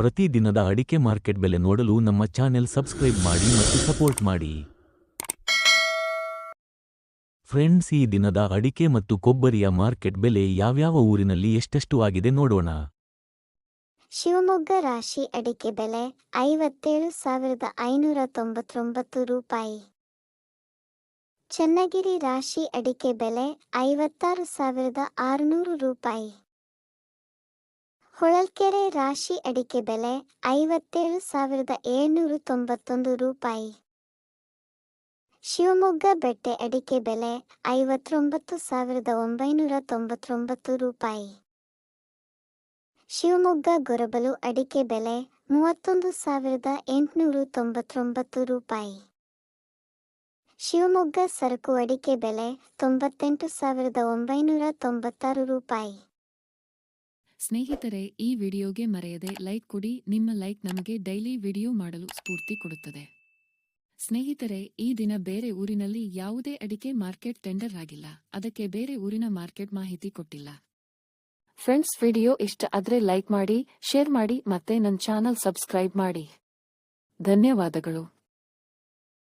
ಪ್ರತಿದಿನದ ಅಡಿಕೆ ಮಾರ್ಕೆಟ್ ಬೆಲೆ ನೋಡಲು ನಮ್ಮ ಚಾನೆಲ್ ಸಬ್ಸ್ಕ್ರೈಬ್ ಮಾಡಿ ಮತ್ತು ಸಪೋರ್ಟ್ ಮಾಡಿ. ಫ್ರೆಂಡ್ಸ್, ಈ ದಿನದ ಅಡಿಕೆ ಮತ್ತು ಕೊಬ್ಬರಿಯ ಮಾರ್ಕೆಟ್ ಬೆಲೆ ಯಾವ್ಯಾವ ಊರಿನಲ್ಲಿ ಎಷ್ಟೆಷ್ಟು ಆಗಿದೆ ನೋಡೋಣ. ಶಿವಮೊಗ್ಗ ರಾಶಿ ಅಡಿಕೆ ಬೆಲೆ ಐವತ್ತೇಳು ಸಾವಿರದ ಐನೂರ ತೊಂಬತ್ತೊಂಬತ್ತು ರೂಪಾಯಿ. ಚನ್ನಗಿರಿ ರಾಶಿ ಅಡಿಕೆ ಬೆಲೆ ಐವತ್ತಾರು ಸಾವಿರದ ಆರುನೂರು ರೂಪಾಯಿ. ಹೊಳಲ್ಕೆರೆ ರಾಶಿ ಅಡಿಕೆ ಬೆಲೆ ಐವತ್ತೇಳು ಸಾವಿರದ ಏಳ್ನೂರ ತೊಂಬತ್ತೊಂದು ರೂಪಾಯಿ. ಶಿವಮೊಗ್ಗ ಬೆಟ್ಟೆ ಅಡಿಕೆ ಬೆಲೆ ಐವತ್ತೊಂಬತ್ತು ಸಾವಿರದ ಒಂಬೈನೂರ ತೊಂಬತ್ತೊಂಬತ್ತು ರೂಪಾಯಿ. ಶಿವಮೊಗ್ಗ ಗೊರಬಲು ಅಡಿಕೆ ಬೆಲೆ ಮೂವತ್ತೊಂದು ಸಾವಿರದ ಎಂಟುನೂರ ತೊಂಬತ್ತೊಂಬತ್ತು ರೂಪಾಯಿ. ಶಿವಮೊಗ್ಗ ಸರಕು ಅಡಿಕೆ ಬೆಲೆ ತೊಂಬತ್ತೆಂಟು ಸಾವಿರದ ಒಂಬೈನೂರ ತೊಂಬತ್ತಾರು ರೂಪಾಯಿ. ಸ್ನೇಹಿತರೆ, ಈ ವಿಡಿಯೋಗೆ ಮರೆಯದೆ ಲೈಕ್ ಕೊಡಿ. ನಿಮ್ಮ ಲೈಕ್ ನಮಗೆ ಡೈಲಿ ವಿಡಿಯೋ ಮಾಡಲು ಸ್ಫೂರ್ತಿ ಕೊಡುತ್ತದೆ. ಸ್ನೇಹಿತರೆ, ಈ ದಿನ ಬೇರೆ ಊರಿನಲ್ಲಿ ಯಾವುದೇ ಅಡಿಕೆ ಮಾರ್ಕೆಟ್ ಟೆಂಡರ್ ಆಗಿಲ್ಲ. ಅದಕ್ಕೆ ಬೇರೆ ಊರಿನ ಮಾರ್ಕೆಟ್ ಮಾಹಿತಿ ಕೊಟ್ಟಿಲ್ಲ. ಫ್ರೆಂಡ್ಸ್, ವಿಡಿಯೋ ಇಷ್ಟ ಆದ್ರೆ ಲೈಕ್ ಮಾಡಿ, ಶೇರ್ ಮಾಡಿ ಮತ್ತೆ ನನ್ನ ಚಾನಲ್ ಸಬ್ಸ್ಕ್ರೈಬ್ ಮಾಡಿ. ಧನ್ಯವಾದಗಳು.